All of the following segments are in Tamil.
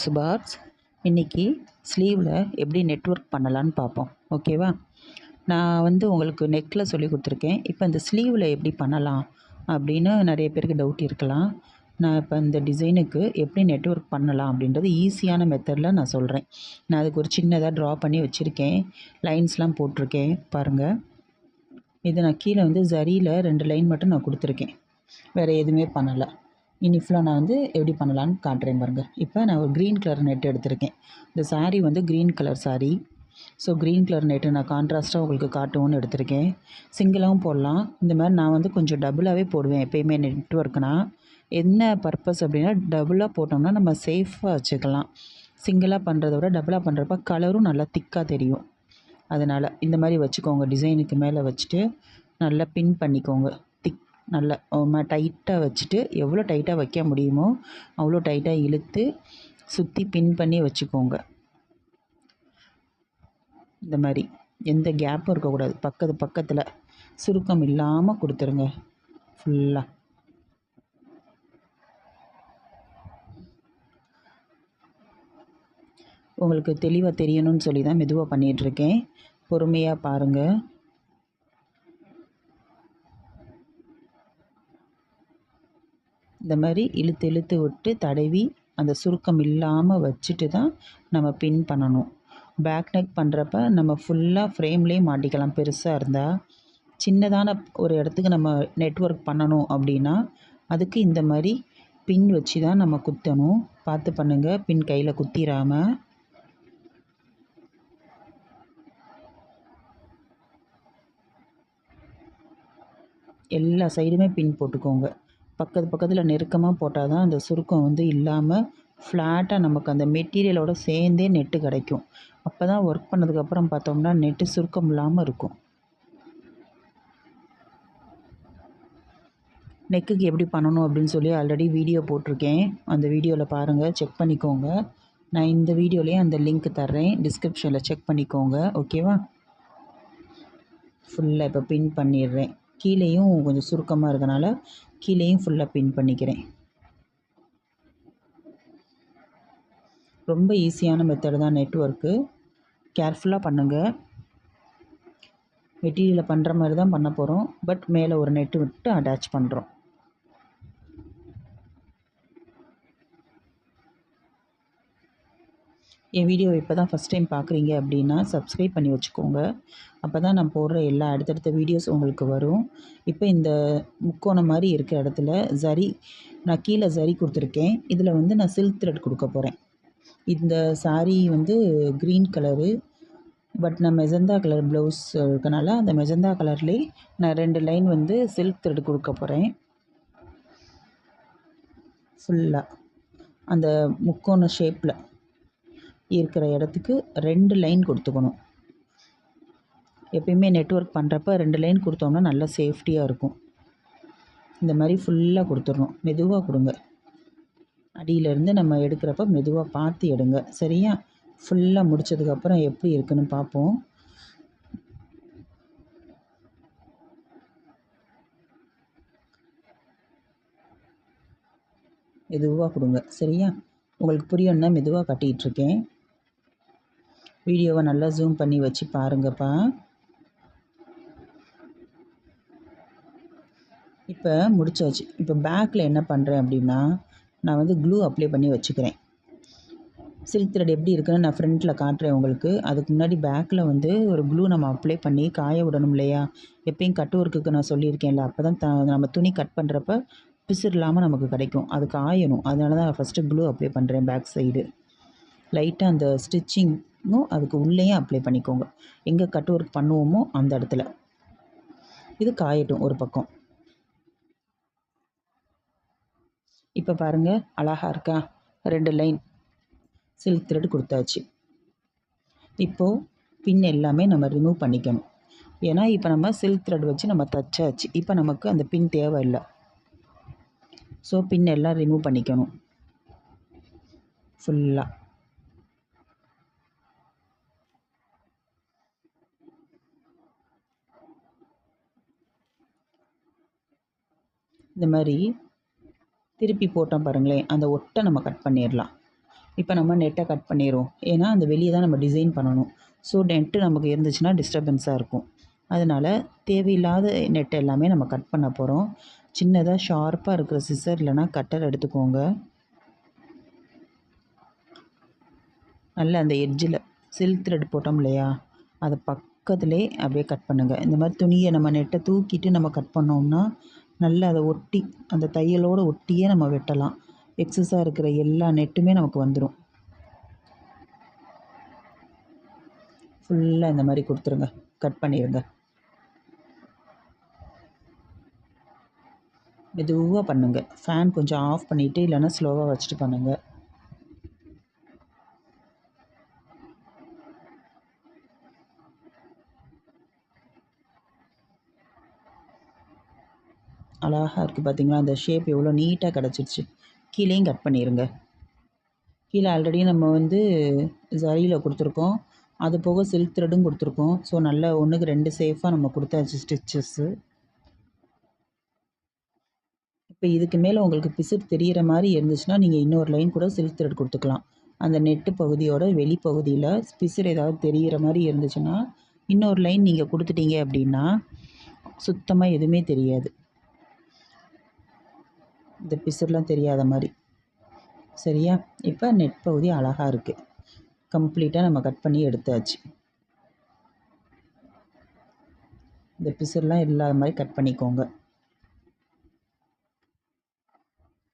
சுபார்ஸ் இன்றைக்கி ஸ்லீவில் எப்படி நெட்ஒர்க் பண்ணலான்னு பார்ப்போம். ஓகேவா நான் வந்து உங்களுக்கு நெக்கில் சொல்லி கொடுத்துருக்கேன். இப்போ இந்த ஸ்லீவில் எப்படி பண்ணலாம் அப்படின்னு நிறைய பேருக்கு டவுட் இருக்கலாம். நான் இப்போ இந்த டிசைனுக்கு எப்படி நெட்ஒர்க் பண்ணலாம் அப்படின்றது ஈஸியான மெத்தடில் நான் சொல்கிறேன் நான் அதுக்கு ஒரு சின்னதாக ட்ரா பண்ணி வச்சுருக்கேன். லைன்ஸ்லாம் போட்டிருக்கேன். பாருங்கள் இது நான் கீழே வந்து ஜரியில் ரெண்டு லைன் மட்டும் நான் கொடுத்துருக்கேன். வேறு எதுவுமே பண்ணலை. இனி ஃபுல்லாக நான் வந்து எப்படி பண்ணலான்னு காட்டுறேன் பாருங்கள் இப்போ நான் ஒரு க்ரீன் கலர் நெட் எடுத்திருக்கேன். இந்த சாரீ வந்து green colour sari so green colour net நான் கான்ட்ராஸ்ட்டாக உங்களுக்கு காட்டுவோன்னு எடுத்திருக்கேன். சிங்கிளாகவும் போடலாம். இந்த மாதிரி நான் வந்து கொஞ்சம் டபுளாகவே போடுவேன். எப்பயுமே நெட்ஒர்க்னா என்ன பர்பஸ் அப்படின்னா டபுளாக போட்டோம்னா நம்ம சேஃபாக வச்சுக்கலாம். சிங்கிளாக பண்ணுறத விட டபுளாக பண்ணுறப்ப கலரும் நல்லா திக்காக தெரியும். அதனால் இந்த மாதிரி வச்சுக்கோங்க. டிசைனுக்கு மேலே வச்சுட்டு நல்லா பின் பண்ணிக்கோங்க. நல்லா டைட்டாக வச்சுட்டு எவ்வளோ டைட்டாக வைக்க முடியுமோ அவ்வளோ டைட்டாக இழுத்து சுற்றி பின் பண்ணி வச்சுக்கோங்க. இந்த மாதிரி. எந்த கேப்பும் இருக்கக்கூடாது. பக்கத்து பக்கத்தில் சுருக்கம் இல்லாமல் கொடுத்துருங்க. ஃபுல்லாக உங்களுக்கு தெளிவாக தெரியணும்னு சொல்லி தான் மெதுவாக பண்ணிகிட்ருக்கேன் பொறுமையாக பாருங்கள் இந்த மாதிரி இழுத்து இழுத்து விட்டு தடவி அந்த சுருக்கம் இல்லாமல் வச்சுட்டு தான் நம்ம பின் பண்ணணும். பேக் நெக் பண்ணுறப்ப நம்ம ஃபுல்லாக ஃப்ரேம்லேயே மாட்டிக்கலாம். பெருசாக இருந்தால் சின்னதான ஒரு இடத்துக்கு நம்ம நெட்ஒர்க் பண்ணணும் அப்படின்னா அதுக்கு இந்த மாதிரி பின் வச்சு தான் நம்ம குத்தணும். பார்த்து பண்ணுங்கள் பின் கையில் குத்திராமல் எல்லா சைடுமே பின் போட்டுக்கோங்க. பக்கத்து பக்கத்தில் நெருக்கமாக போட்டால் தான் அந்த சுருக்கம் வந்து இல்லாமல் ஃப்ளாட்டாக நமக்கு அந்த மெட்டீரியலோட சேர்ந்தே நெட்டு கிடைக்கும். அப்போ தான் ஒர்க் பண்ணதுக்கப்புறம் பார்த்தோம்னா நெட்டு சுருக்கம் இல்லாமல் இருக்கும். நெக்குக்கு எப்படி பண்ணணும் அப்படின்னு சொல்லி ஆல்ரெடி வீடியோ போட்டிருக்கேன். அந்த வீடியோவில் பாருங்கள் செக் பண்ணிக்கோங்க. நான் இந்த வீடியோலேயே அந்த லிங்க் தர்றேன். டிஸ்கிரிப்ஷனில் செக் பண்ணிக்கோங்க ஓகேவா ஃபுல்லாக இப்போ பின் பண்ணிடுறேன். கீழேயும் கொஞ்சம் சுருக்கமாக இருக்கனால கீழேயும் ஃபுல்லாக பின் பண்ணிக்கிறேன். ரொம்ப ஈஸியான மெத்தடு தான் நெட்ஒர்க்கு கேர்ஃபுல்லாக பண்ணுங்கள் மெட்டீரியலை பண்ணுற மாதிரி தான் பண்ண போகிறோம் பட் மேலே ஒரு நெட்டு விட்டு அட்டாச் பண்ணுறோம் என் வீடியோ இப்போ தான் ஃபஸ்ட் டைம் பார்க்குறீங்க அப்படின்னா சப்ஸ்கிரைப் பண்ணி வச்சுக்கோங்க. அப்போ தான் நான் போடுற எல்லா அடுத்தடுத்த வீடியோஸ் உங்களுக்கு வரும். இப்போ இந்த முக்கோணம் மாதிரி இருக்கிற இடத்துல ஜரி நான் கீழே ஜரி கொடுத்துருக்கேன். இதில் வந்து நான் சில்க் த்ரெட் கொடுக்க போகிறேன் இந்த சாரீ வந்து க்ரீன் கலரு பட் நான் மெஜந்தா கலர் ப்ளவுஸ் இருக்கனால அந்த மெஜந்தா கலர்லேயே நான் ரெண்டு லைன் வந்து சில்க் த்ரெட் கொடுக்க போகிறேன் ஃபுல்லாக அந்த முக்கோண ஷேப்பில் இருக்கிற இடத்துக்கு ரெண்டு லைன் கொடுத்துக்கணும். எப்பயுமே நெட்ஒர்க் பண்ணுறப்ப ரெண்டு லைன் கொடுத்தோம்னா நல்லா சேஃப்டியாக இருக்கும். இந்த மாதிரி ஃபுல்லாக கொடுத்துடணும். மெதுவாக கொடுங்க. அடியிலேருந்து நம்ம எடுக்கிறப்ப மெதுவாக பார்த்து எடுங்க. சரியா? ஃபுல்லாக முடித்ததுக்கப்புறம் எப்படி இருக்குன்னு பார்ப்போம். மெதுவாக கொடுங்க. சரியா? உங்களுக்கு புரியணும்னா மெதுவாக கட்டிகிட்ருக்கேன் வீடியோவை நல்லா ஜூம் பண்ணி வச்சு பாருங்கப்பா. இப்போ முடிச்சாச்சு. இப்போ பேக்கில் என்ன பண்ணுறேன் அப்படின்னா நான் வந்து க்ளூ அப்ளை பண்ணி வச்சுக்கிறேன். சில்க் த்ரெட் எப்படி இருக்குன்னு நான் ஃப்ரண்ட்டில் காட்டுறேன் உங்களுக்கு. அதுக்கு முன்னாடி பேக்கில் வந்து ஒரு க்ளூ நம்ம அப்ளை பண்ணி காய விடணும் இல்லையா? எப்பயும் கட் ஒர்க்குக்கு நான் சொல்லியிருக்கேன்ல அப்போ தான் த நம்ம துணி கட் பண்ணுறப்ப பிசுறு இல்லாமல் நமக்கு கிடைக்கும். அது காயணும் அதனால தான் ஃபஸ்ட்டு க்ளூ அப்ளை பண்ணுறேன் பேக் சைடு லைட்டாக அந்த ஸ்டிச்சிங் ஸ்டிச்சிங்கும் அதுக்கு உள்ளேயும் அப்ளை பண்ணிக்கோங்க. எங்கே கட் ஒர்க் பண்ணுவோமோ அந்த இடத்துல. இது காயட்டும் ஒரு பக்கம். இப்போ பாருங்கள் அழகா இருக்கா? ரெண்டு லைன் சில்க் த்ரெட் கொடுத்தாச்சு. இப்போது பின் எல்லாமே நம்ம ரிமூவ் பண்ணிக்கணும். ஏன்னா இப்போ நம்ம சில்க் த்ரெட் வச்சு நம்ம தச்சாச்சு. இப்போ நமக்கு அந்த பின் தேவையில்லை. ஸோ பின் எல்லாம் ரிமூவ் பண்ணிக்கணும். ஃபுல்லாக இந்த மாதிரி திருப்பி போட்டோம் பாருங்களேன். அந்த ஒட்டை நம்ம கட் பண்ணிடலாம். இப்போ நம்ம நெட்டை கட் பண்ணிடுவோம் ஏன்னா அந்த வெளியே தான் நம்ம டிசைன் பண்ணணும். ஸோ நெட்டு நமக்கு இருந்துச்சுன்னா டிஸ்டர்பன்ஸாக இருக்கும். அதனால் தேவையில்லாத நெட் எல்லாமே நம்ம கட் பண்ண போகிறோம் சின்னதாக ஷார்ப்பாக இருக்கிற சிசர் இல்லைனா கட்டர் எடுத்துக்கோங்க. நல்ல அந்த எட்ஜில் சில்க் த்ரெட் போட்டோம் இல்லையா? அதை பக்கத்துலேயே அப்படியே கட் பண்ணுங்கள் இந்த மாதிரி துணியை நம்ம நெட்டை தூக்கிட்டு நம்ம கட் பண்ணோம்னா நல்லா அதை ஒட்டி அந்த தையலோடு ஒட்டியே நம்ம வெட்டலாம். எக்ஸஸாக இருக்கிற எல்லா நெட்டுமே நமக்கு வந்துடும் ஃபுல்லாக இந்த மாதிரி கொடுத்துருங்க. கட் பண்ணிடுங்க மெதுவாக பண்ணுங்கள் ஃபேன் கொஞ்சம் ஆஃப் பண்ணிவிட்டு இல்லைன்னா ஸ்லோவாக வச்சுட்டு பண்ணுங்கள் அழகாக இருக்குது பார்த்தீங்களா அந்த ஷேப் எவ்வளோ நீட்டாக கிடச்சிருச்சு. கீழேயும் கட் பண்ணிடுங்க கீழே ஆல்ரெடி நம்ம வந்து ஜரியில் கொடுத்துருக்கோம். அது போக சில்க் த்ரெட்டும் கொடுத்துருக்கோம். ஸோ நல்ல ஒன்றுக்கு ரெண்டு சேஃபாக நம்ம கொடுத்தாச்சு ஸ்டிச்சஸ்ஸு இப்போ இதுக்கு மேலே உங்களுக்கு பிசுட் தெரிகிற மாதிரி இருந்துச்சுன்னா நீங்கள் இன்னொரு லைன் கூட சில்க் த்ரெட் கொடுத்துக்கலாம். அந்த நெட்டு பகுதியோட வெளிப்பகுதியில் பிசுர் ஏதாவது தெரிகிற மாதிரி இருந்துச்சுன்னா இன்னொரு லைன் நீங்கள் கொடுத்துட்டீங்க அப்படின்னா சுத்தமாக எதுவுமே தெரியாது. இந்த பிசுர்லாம் தெரியாத மாதிரி. சரியா? இப்போ நெட் பகுதி அழகாக இருக்குது கம்ப்ளீட்டாக நம்ம கட் பண்ணி எடுத்தாச்சு. இந்த பிசுர்லாம் இல்லாத மாதிரி கட் பண்ணிக்கோங்க.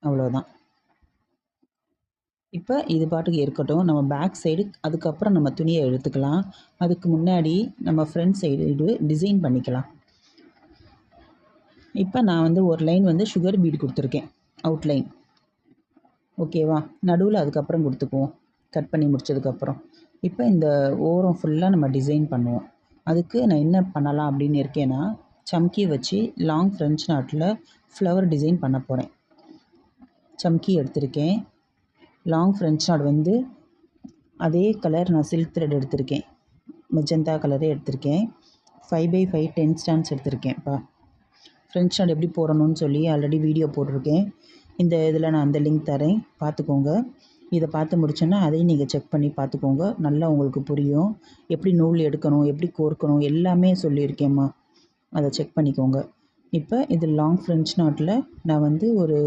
அவ்வளோதான் இப்போ இது பாட்டுக்கு இருக்கட்டும். நம்ம பேக் சைடு அதுக்கப்புறம் நம்ம துணியை எடுத்துக்கலாம். அதுக்கு முன்னாடி நம்ம ஃப்ரண்ட் சைடு டிசைன் பண்ணிக்கலாம். இப்போ நான் வந்து ஒரு லைன் வந்து சுகர் பீட் கொடுத்துருக்கேன். அவுட்லைன் ஓகேவா நடுவில் அதுக்கப்புறம் கொடுத்துக்குவோம். கட் பண்ணி முடிச்சதுக்கப்புறம். இப்போ இந்த ஓரம் ஃபுல்லாக நம்ம டிசைன் பண்ணுவோம். அதுக்கு நான் என்ன பண்ணலாம் அப்படின்னு இருக்கேன்னா சம்கி வச்சு லாங் ஃப்ரெஞ்ச் நாட்டில் ஃப்ளவர் டிசைன் பண்ண போகிறேன் சம்கி எடுத்திருக்கேன். லாங் ஃப்ரெஞ்ச் நாட் வந்து அதே கலர் நான் சில்க் த்ரெட் எடுத்திருக்கேன். மெஜந்தா கலரே எடுத்திருக்கேன். Five by five ten stands எடுத்திருக்கேன்ப்பா friends knot எப்படி போடணும்னு சொல்லி ஆல்ரெடி வீடியோ போட்டிருக்கேன். இந்த இதில் நான் அந்த லிங்க் தரேன். பார்த்துக்கோங்க. இதை பார்த்து முடிச்சோன்னா அதையும் நீங்கள் செக் பண்ணி பார்த்துக்கோங்க. நல்லா உங்களுக்கு புரியும். எப்படி நூல் எடுக்கணும் எப்படி கோர்க்கணும் எல்லாமே சொல்லியிருக்கேம்மா அதை செக் பண்ணிக்கோங்க. இப்போ இது லாங் ஃப்ரெஞ்ச் நாட்டில் நான் வந்து ஒரு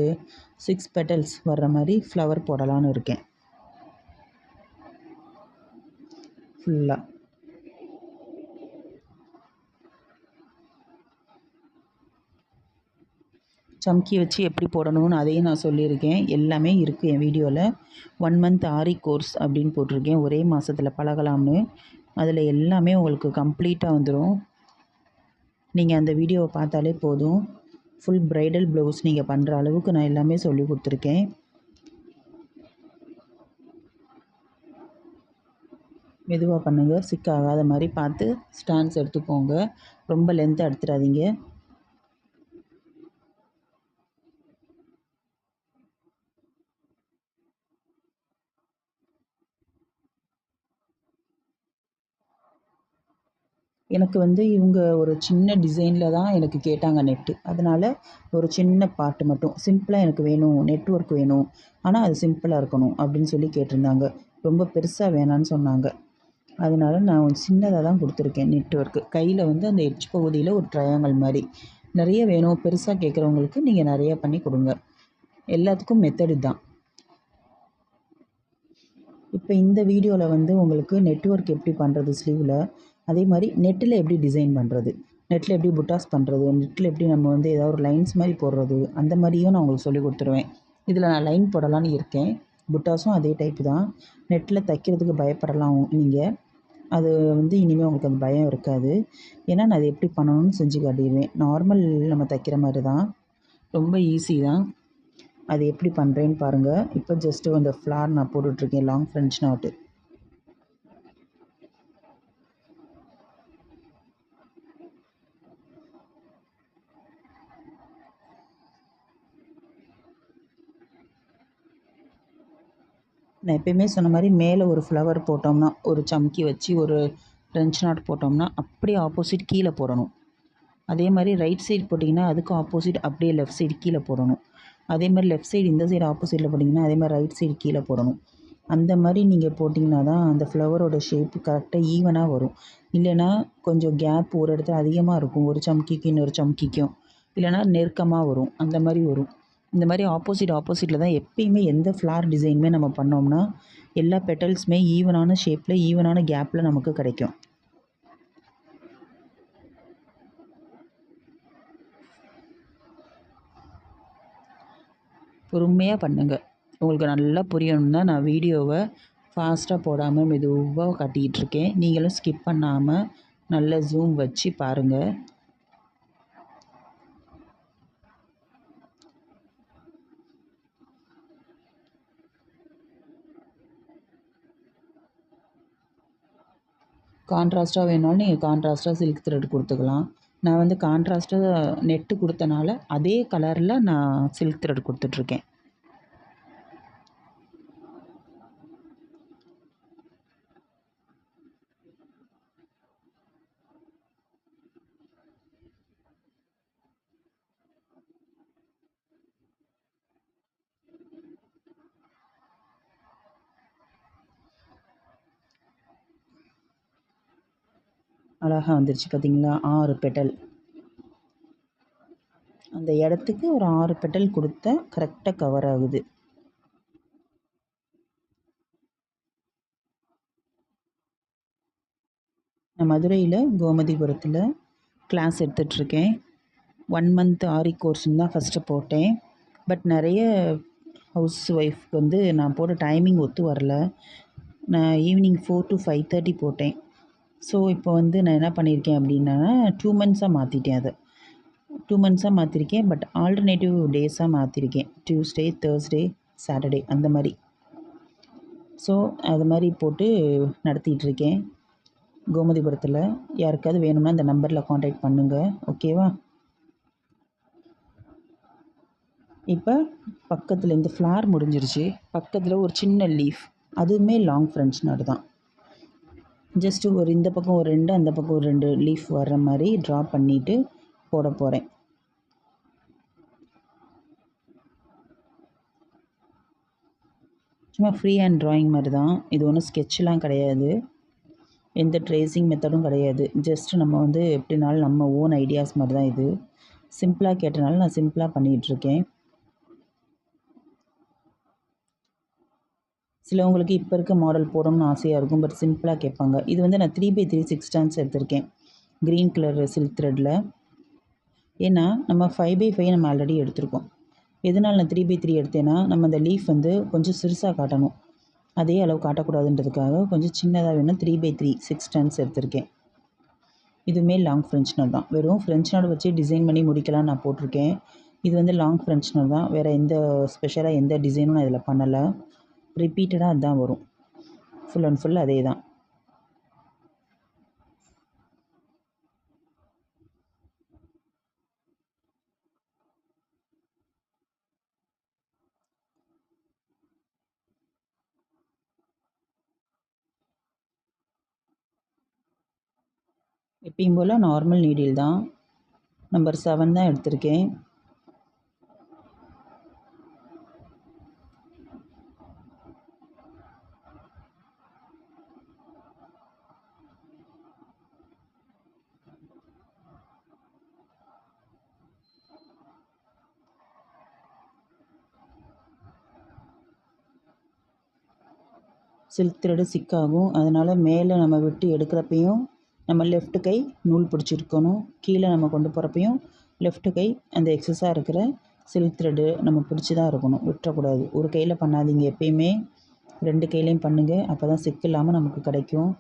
சிக்ஸ் பெட்டல்ஸ் வர்ற மாதிரி ஃப்ளவர் போடலான்னு இருக்கேன். ஃபுல்லாக சம்கி வச்சு எப்படி போடணும்னு அதையும் நான் சொல்லியிருக்கேன். எல்லாமே இருக்குது என் வீடியோவில் ஒன் மந்த் ஆரி கோர்ஸ் அப்படின்னு போட்டிருக்கேன். ஒரே மாதத்தில் பழகலாம்னு. அதில் எல்லாமே உங்களுக்கு கம்ப்ளீட்டாக வந்துடும் நீங்கள் அந்த வீடியோவை பார்த்தாலே போதும். ஃபுல் ப்ரைடல் ப்ளவுஸ் நீங்கள் பண்ணுற அளவுக்கு நான் எல்லாமே சொல்லி கொடுத்துருக்கேன். மெதுவாக பண்ணுங்கள் சிக்காகாத மாதிரி பார்த்து ஸ்டாண்ட்ஸ் எடுத்துக்கோங்க. ரொம்ப லென்த்தாக எடுத்துடாதீங்க எனக்கு வந்து இவங்க ஒரு சின்ன டிசைனில் தான் எனக்கு கேட்டாங்க நெட்டு அதனால் ஒரு சின்ன பாட்டு மட்டும். சிம்பிளாக எனக்கு வேணும் நெட்ஒர்க் வேணும். ஆனால் அது சிம்பிளாக இருக்கணும் அப்படின்னு சொல்லி கேட்டிருந்தாங்க. ரொம்ப பெருசாக வேணான்னு சொன்னாங்க. அதனால நான் ஒரு சின்னதாக தான் கொடுத்துருக்கேன் நெட்ஒர்க்கு கையில் வந்து அந்த எட்ஜ் பகுதியில் ஒரு ட்ரையாங்கல் மாதிரி. நிறைய வேணும் பெருசாக கேட்குறவங்களுக்கு நீங்கள் நிறையா பண்ணி கொடுங்க. எல்லாத்துக்கும் மெத்தடு தான். இப்போ இந்த வீடியோவில் வந்து உங்களுக்கு நெட்ஒர்க் எப்படி பண்ணுறது ஸ்லீவில் அதே மாதிரி நெட்டில் எப்படி டிசைன் பண்ணுறது நெட்டில் எப்படி புட்டாஸ் பண்ணுறது நெட்டில் எப்படி நம்ம வந்து ஏதாவது ஒரு லைன்ஸ் மாதிரி போடுறது அந்த மாதிரியும் நான் உங்களுக்கு சொல்லி கொடுத்துருவேன். இதில் நான் லைன் போடலான்னு இருக்கேன். புட்டாஸும் அதே டைப் தான். நெட்டில் தைக்கிறதுக்கு பயப்படலாம் நீங்கள். அது வந்து இனிமேல் உங்களுக்கு அந்த பயம் இருக்காது. ஏன்னா நான் அதை எப்படி பண்ணணும்னு செஞ்சு காட்டிடுவேன். நார்மல் நம்ம தைக்கிற மாதிரி தான். ரொம்ப ஈஸி தான். அது எப்படி பண்ணுறேன்னு பாருங்கள் இப்போ ஜஸ்ட்டு அந்த ஃப்ளார் நான் போட்டுட்ருக்கேன். லாங் ஃப்ரெஞ்ச் நாட்டு நான் எப்பயுமே சொன்ன மாதிரி மேலே ஒரு ஃப்ளவர் போட்டோம்னா ஒரு சம்கி வச்சு ஒரு ஃப்ரெஞ்ச் நாட் போட்டோம்னா அப்படியே ஆப்போசிட் கீழே போடணும். அதே மாதிரி ரைட் சைடு போட்டிங்கன்னா அதுக்கும் ஆப்போசிட் அப்படியே லெஃப்ட் சைடு கீழே போடணும். அதே மாதிரி லெஃப்ட் சைடு இந்த சைடு ஆப்போசிட்டில் போட்டிங்கன்னா அதே மாதிரி ரைட் சைடு கீழே போடணும். அந்த மாதிரி நீங்கள் போட்டிங்கன்னா தான் அந்த ஃப்ளவரோட ஷேப்பு கரெக்டாக ஈவனாக வரும். இல்லைன்னா கொஞ்சம் கேப் ஒரு இடத்துல அதிகமாக இருக்கும். ஒரு சம்கிக்கும் இன்னொரு சம்கிக்கும் இல்லைன்னா நெருக்கமாக வரும். அந்த மாதிரி வரும். இந்த மாதிரி ஆப்போசிட் ஆப்போசிட்டில் தான் எப்பயுமே எந்த ஃப்ளார் டிசைனுமே நம்ம பண்ணோம்னா எல்லா பெட்டல்ஸுமே ஈவனான ஷேப்பில் ஈவனான கேப்பில் நமக்கு கிடைக்கும். பொறுமையாக பண்ணுங்கள் உங்களுக்கு நல்லா புரியணும் தான் நான் வீடியோவை ஃபாஸ்ட்டாக போடாமல் மெதுவாக காட்டிக்கிட்டு இருக்கேன். நீங்களும் ஸ்கிப் பண்ணாமல் நல்ல ஜூம் வச்சு பாருங்கள் கான்ட்ராஸ்ட்டாக வேணாலும் நீங்கள் கான்ட்ராஸ்ட்டாக சில்க் த்ரெட் கொடுத்துக்கலாம். நான் வந்து கான்ட்ராஸ்ட்டாக நெட்டு கொடுத்தனால அதே கலரில் நான் சில்க் த்ரெட் கொடுத்துட்ருக்கேன் அழகாக வந்துருச்சு பார்த்தீங்களா ஆறு பெட்டல் அந்த இடத்துக்கு ஒரு ஆறு பெட்டல் கொடுத்தா கரெக்டாக கவர் ஆகுது. நான் மதுரையில் கோமதிபுரத்தில் கிளாஸ் எடுத்துகிட்ருக்கேன் ஒன் மந்த் ஆரி கோர்ஸ்னு தான் ஃபஸ்ட்டு போட்டேன். பட் நிறைய ஹவுஸ் ஒய்ஃப்க்கு வந்து நான் போட்ட டைமிங் ஒத்து வரல. நான் evening four to five thirty போட்டேன். ஸோ இப்போ வந்து நான் என்ன பண்ணியிருக்கேன் அப்படின்னா டூ மந்த்ஸாக மாற்றிட்டேன் அதை. டூ மந்த்ஸாக மாற்றிருக்கேன் பட் ஆல்டர்னேட்டிவ் டேஸாக மாற்றிருக்கேன் டியூஸ்டே தேர்ஸ்டே சாட்டர்டே அந்த மாதிரி. ஸோ அது மாதிரி போட்டு நடத்திட்டுருக்கேன் கோமதிபுரத்தில் யாருக்காவது வேணும்னா அந்த நம்பரில் காண்டாக்ட் பண்ணுங்கள் ஓகேவா இப்போ பக்கத்தில் இந்த ஃப்ளார் முடிஞ்சிருச்சு. பக்கத்தில் ஒரு சின்ன லீஃப் அதுவுமே லாங் ஃப்ரெஞ்ச் நாடு தான் ஜஸ்ட்டு ஒரு இந்த பக்கம் ஒரு ரெண்டு அந்த பக்கம் ஒரு ரெண்டு லீஃப் வர்ற மாதிரி ட்ரா பண்ணிவிட்டு போட போகிறேன் சும்மா ஃப்ரீ ஹேண்ட் ட்ராயிங் மாதிரி தான் இது ஒன்றும் ஸ்கெட்ச்லாம் கிடையாது. எந்த ட்ரேசிங் மெத்தடும் கிடையாது. ஜஸ்ட் நம்ம வந்து எப்படினாலும் நம்ம ஓன் ஐடியாஸ் மாதிரி தான் இது சிம்பிளாக கேட்டனால நான் சிம்பிளாக பண்ணிகிட்ருக்கேன் சிலவங்களுக்கு இப்போ இருக்க மாடல் போடணும்னு ஆசையாக இருக்கும் பட் சிம்பிளாக கேட்பாங்க. இது வந்து நான் three by three six strands எடுத்திருக்கேன். க்ரீன் கலர் சில்க் த்ரெட்டில் ஏன்னா நம்ம ஃபைவ் பை ஃபைவ் நம்ம ஆல்ரெடி எடுத்திருக்கோம். எதனால் நான் த்ரீ பை த்ரீ எடுத்தேன்னா நம்ம அந்த லீஃப் வந்து கொஞ்சம் சிறுசாக காட்டணும். அதே அளவு காட்டக்கூடாதுன்றதுக்காக கொஞ்சம் சின்னதாக வேணும் three by three six strands எடுத்திருக்கேன். இதுவுமே லாங் ஃப்ரெஞ்ச் நாட் தான். வெறும் ஃப்ரெஞ்ச் நாட் வச்சு டிசைன் பண்ணி முடிக்கலாம் நான் போட்டிருக்கேன். இது வந்து லாங் ஃப்ரெஞ்ச் நாட் தான். வேறு எந்த ஸ்பெஷலாக எந்த டிசைனும் நான் இதில் பண்ணலை. ரிப்பீட்டடாக அதுதான் வரும். ஃபுல் அண்ட் ஃபுல் அதே தான் எப்பயும் போல் நார்மல் நீடில் தான். நம்பர் செவன் தான் எடுத்திருக்கேன். சில்க் த்ரெட்டு சிக்காகும். அதனால் மேலே நம்ம விட்டு எடுக்கிறப்பையும் நம்ம லெஃப்ட் கை நூல் பிடிச்சிருக்கணும். கீழே நம்ம கொண்டு போகிறப்பையும் லெஃப்ட் கை அந்த எக்ஸஸாக இருக்கிற சில்க் த்ரெட்டு நம்ம பிடிச்சி தான் இருக்கணும். விட்டுறக்கூடாது. ஒரு கையில் பண்ணாதீங்க எப்பயுமே. ரெண்டு கையிலையும் பண்ணுங்கள் அப்போ தான் சிக்கு இல்லாமல் நமக்கு கிடைக்கும்.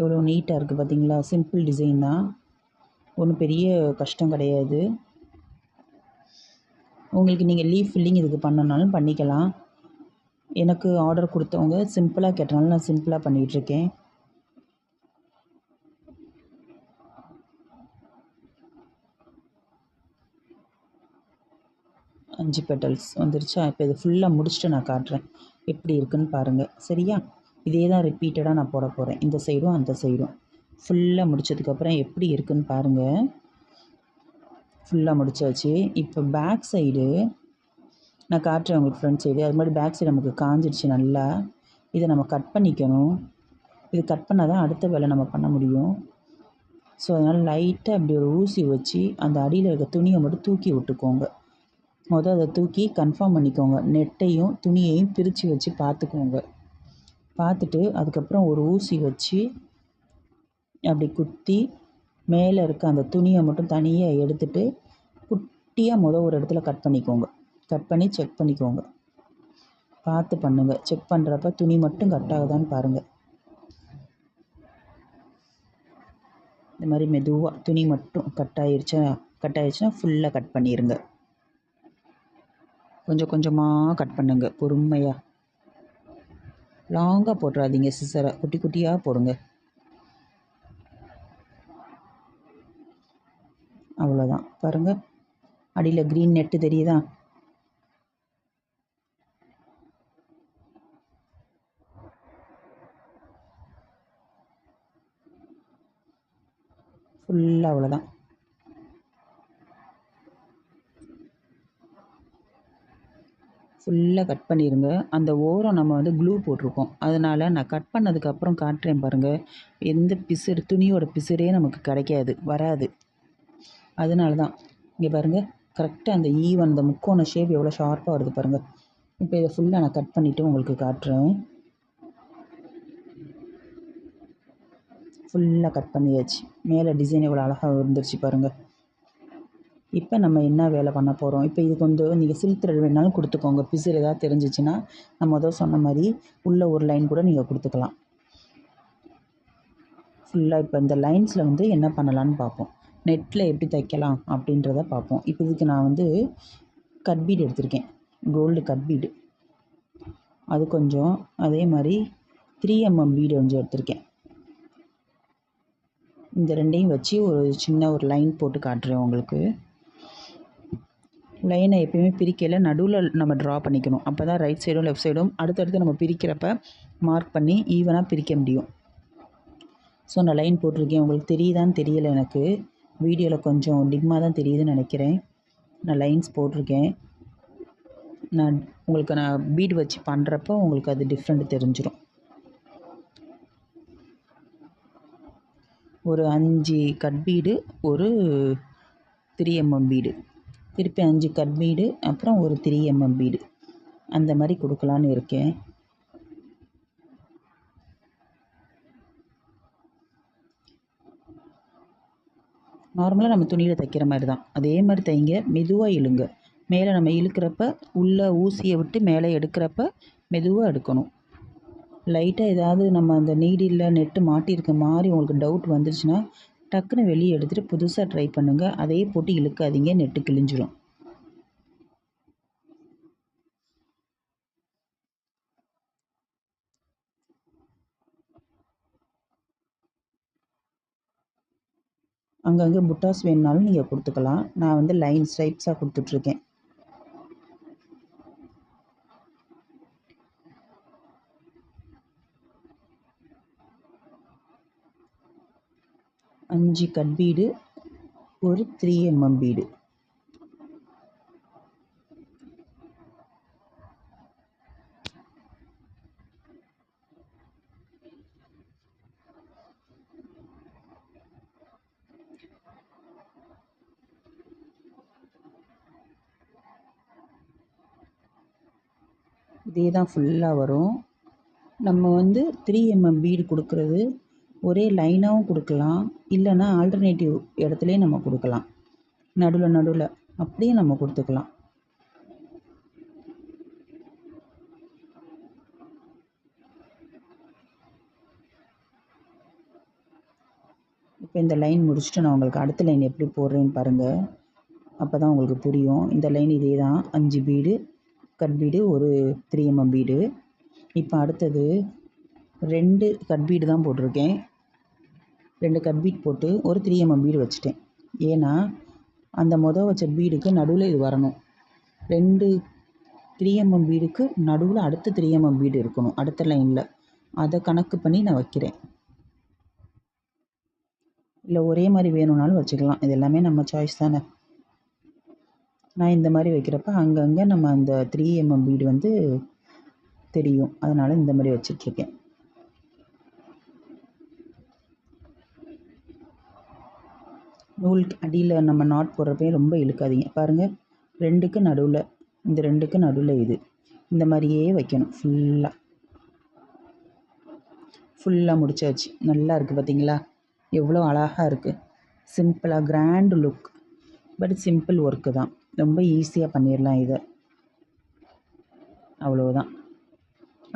எவ்வளோ நீட்டாக இருக்குது பார்த்தீங்களா சிம்பிள் டிசைன் தான். ஒன்றும் பெரிய கஷ்டம் கிடையாது. உங்களுக்கு நீங்கள் லீஃப் ஃபில்லிங் இதுக்கு பண்ணனாலும் பண்ணிக்கலாம். எனக்கு ஆர்டர் கொடுத்தவங்க சிம்பிளாக கேட்டனால நான் சிம்பிளாக பண்ணிகிட்ருக்கேன் அஞ்சு பெட்டல்ஸ் வந்துருச்சா? இப்போ இது ஃபுல்லாக முடிச்சுட்டு நான் காட்டுறேன். எப்படி இருக்குன்னு பாருங்கள் சரியா? இதே தான் ரிப்பீட்டடாக நான் போட போகிறேன் இந்த சைடும் அந்த சைடும் ஃபுல்லாக முடித்ததுக்கப்புறம் எப்படி இருக்குன்னு பாருங்கள் ஃபுல்லாக முடிச்சாச்சு. இப்போ பேக் சைடு நான் காட்டுறேன் உங்களுக்கு ஃப்ரண்ட் சைடு அது மாதிரி பேக் சைடு நமக்கு காஞ்சிடுச்சு நல்லா. இதை நம்ம கட் பண்ணிக்கணும். இது கட் பண்ணால் தான் அடுத்த வேலை நம்ம பண்ண முடியும். ஸோ அதனால் லைட்டாக அப்படி ஒரு ஊசி வச்சு அந்த அடியில் இருக்க துணியை மட்டும் தூக்கி விட்டுக்கோங்க. மொதல் அதை தூக்கி கன்ஃபார்ம் பண்ணிக்கோங்க. நெட்டையும் துணியையும் பிரித்து வச்சு பார்த்துக்கோங்க. பார்த்துட்டு அதுக்கப்புறம் ஒரு ஊசி வச்சு அப்படி குத்தி மேலே இருக்க அந்த துணியை மட்டும் தனியாக எடுத்துட்டு குட்டியாக மொதல் ஒரு இடத்துல கட் பண்ணிக்கோங்க. கட் பண்ணி செக் பண்ணிக்கோங்க. பார்த்து பண்ணுங்கள் செக் பண்ணுறப்ப துணி மட்டும் கட் ஆகுதான்னு பாருங்கள் இந்த மாதிரி மெதுவாக துணி மட்டும் கட் ஆயிடுச்சா கட் ஆயிடுச்சுன்னா ஃபுல்லாக கட் பண்ணிடுங்க கொஞ்சம் கொஞ்சமாக கட் பண்ணுங்கள் பொறுமையாக லாங்காக போட்டுறாதீங்க சிசரை குட்டி குட்டியாக போடுங்க. அவ்வளோதான் பாருங்கள் அடியில் க்ரீன் நெட்டு தெரியுதா? ஃபுல்லாக அவ்வளோதான் ஃபுல்லாக கட் பண்ணிடுங்க அந்த ஓரம் நம்ம வந்து க்ளூ போட்டிருக்கோம். அதனால் நான் கட் பண்ணதுக்கப்புறம் காட்டுறேன் பாருங்கள் எந்த பிசுறு துணியோட பிசுறே நமக்கு கிடைக்காது. வராது. அதனால தான் இங்கே பாருங்கள் கரெக்டாக அந்த e ஈவன் அந்த முக்கோண ஷேப் எவ்வளோ ஷார்ப்பாக வருது பாருங்கள் இப்போ இதை ஃபுல்லாக நான் கட் பண்ணிவிட்டு உங்களுக்கு காட்டுறேன். ஃபுல்லாக கட் பண்ணியாச்சு. மேலே டிசைன் எவ்வளோ அழகாக இருந்துருச்சு பாருங்கள் இப்போ நம்ம என்ன வேலை பண்ண போகிறோம் இப்போ இதுக்கு வந்து நீங்கள் சில்க் த்ரெட் வேணாலும் கொடுத்துக்கோங்க. பிசில் ஏதாவது தெரிஞ்சிச்சுன்னா நம்ம ஏதோ சொன்ன மாதிரி உள்ள ஒரு லைன் கூட நீங்கள் கொடுத்துக்கலாம். ஃபுல்லாக இப்போ இந்த லைன்ஸில் வந்து என்ன பண்ணலான்னு பார்ப்போம். நெட்டில் எப்படி தைக்கலாம் அப்படின்றத பார்ப்போம். இப்போ இதுக்கு நான் வந்து கட் பீடு எடுத்திருக்கேன். Gold cut bead. அது கொஞ்சம் அதே மாதிரி த்ரீ எம்எம் பீடு கொஞ்சம் எடுத்திருக்கேன். இந்த ரெண்டையும் வச்சு ஒரு சின்ன ஒரு லைன் போட்டு காட்டுறேன் உங்களுக்கு. லைனை எப்பயுமே பிரிக்கையில் நடுவில் நம்ம ட்ரா பண்ணிக்கணும். அப்போ தான் ரைட் சைடும் லெஃப்ட் சைடும் அடுத்தடுத்து நம்ம பிரிக்கிறப்ப மார்க் பண்ணி ஈவனாக பிரிக்க முடியும். ஸோ நான் லைன் போட்டிருக்கேன். உங்களுக்கு தெரியுதான்னு தெரியல எனக்கு. வீடியோவில் கொஞ்சம் டிம்மாக தான் தெரியுதுன்னு நினைக்கிறேன். நான் லைன்ஸ் போட்டிருக்கேன். நான் உங்களுக்கு நான் பீட் வச்சு பண்ணுறப்போ உங்களுக்கு அது டிஃப்ரெண்ட் தெரிஞ்சிடும் ஒரு அஞ்சு கட் பீடு ஒரு த்ரீ எம்எம் பீடு திருப்பி அஞ்சு கட் பீடு அப்புறம் ஒரு த்ரீ எம்எம் பீடு அந்த மாதிரி கொடுக்கலான்னு இருக்கேன். நார்மலாக நம்ம துணியில் தைக்கிற மாதிரி தான் அதே மாதிரி தைங்க மெதுவாக இழுங்க. மேலே நம்ம இழுக்கிறப்ப உள்ளே ஊசியை விட்டு மேலே எடுக்கிறப்ப மெதுவாக எடுக்கணும். லைட்டாக ஏதாவது நம்ம அந்த நீடில் நெட்டு மாட்டியிருக்க மாதிரி உங்களுக்கு டவுட் வந்துருச்சுன்னா டக்குன்னு வெளியே எடுத்துகிட்டு புதுசாக ட்ரை பண்ணுங்கள் அதையே போட்டு இழுக்காதீங்க நெட்டு கிழிஞ்சிரும். அங்கங்கே புட்டாஸ் வேணுனாலும் நீங்கள் கொடுத்துக்கலாம். நான் வந்து லைன் ஸ்டைப்ஸாக கொடுத்துட்ருக்கேன். அஞ்சு கட் பீடு ஒரு த்ரீ எம்எம் பீடு. இதே தான் ஃபுல்லாக வரும். நம்ம வந்து த்ரீ எம்எம் பீடு கொடுக்குறது. ஒரே லைனாகவும் கொடுக்கலாம். இல்லைன்னா ஆல்டர்னேட்டிவ் இடத்துலையும் நம்ம கொடுக்கலாம். நடுவில் நடுவில் அப்படியே நம்ம கொடுத்துக்கலாம். இப்போ இந்த லைன் முடிச்சுட்டு நான் உங்களுக்கு அடுத்த லைன் எப்படி போடுறேன்னு பாருங்கள் அப்போ தான் உங்களுக்கு புரியும். இந்த லைன் இதே தான் அஞ்சு பீடு கட் பீடு ஒரு த்ரீ எம்எம் பீடு இப்போ அடுத்தது ரெண்டு கட் பீடு தான் போட்டிருக்கேன். ரெண்டு கட் பீட் போட்டு ஒரு த்ரீ எம்எம் பீடு வச்சுட்டேன். ஏன்னா அந்த மொதல் வச்ச பீடுக்கு நடுவில் இது வரணும். ரெண்டு த்ரீ எம்எம் பீடுக்கு நடுவில் அடுத்த த்ரீ எம்எம் பீடு இருக்கணும் அடுத்த லைனில். அதை கணக்கு பண்ணி நான் வைக்கிறேன். இல்லை ஒரே மாதிரி வேணும்னாலும் வச்சுக்கலாம். இது எல்லாமே நம்ம சாய்ஸ் தானே. நான் இந்த மாதிரி வைக்கிறப்ப அங்கங்கே நம்ம அந்த த்ரீ எம்எம் பீடு வந்து தெரியும். அதனால் இந்த மாதிரி வச்சிட்ருக்கேன். நூல் அடியில் நம்ம நாட் போடுறப்பையும் ரொம்ப இழுக்காதீங்க. பாருங்கள் ரெண்டுக்கு நடுவில் இந்த ரெண்டுக்கு நடுவில் இது. இந்த மாதிரியே வைக்கணும் ஃபுல்லாக ஃபுல்லாக முடிச்சாச்சு. நல்லா இருக்குது பார்த்தீங்களா எவ்வளோ அழகாக இருக்குது சிம்பிளாக grand look but simple work தான். ரொம்ப ஈஸியாக பண்ணிடலாம் இதை. அவ்வளோதான்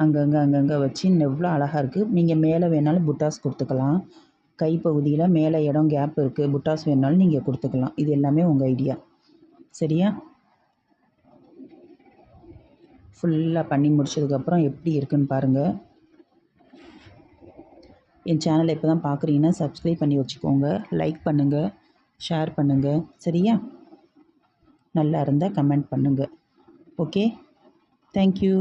அங்கங்கே அங்கங்கே வச்சு எவ்வளோ அழகாக இருக்குது நீங்கள் மேலே வேணாலும் புட்டாஸ் கொடுத்துக்கலாம். கைப்பகுதியில் மேலே இடம் கேப் இருக்குது புட்டாஸ் வேணாலும் நீங்கள் கொடுத்துக்கலாம். இது எல்லாமே உங்கள் ஐடியா சரியா? ஃபுல்லாக பண்ணி முடிச்சதுக்கப்புறம் எப்படி இருக்குன்னு பாருங்கள் என் சேனலை இப்போ தான் பார்க்குறீங்கன்னா சப்ஸ்கிரைப் பண்ணி வச்சுக்கோங்க. லைக் பண்ணுங்கள் ஷேர் பண்ணுங்கள் சரியா? நல்லா இருந்தால் கமெண்ட் பண்ணுங்கள் ஓகே? தேங்க்யூ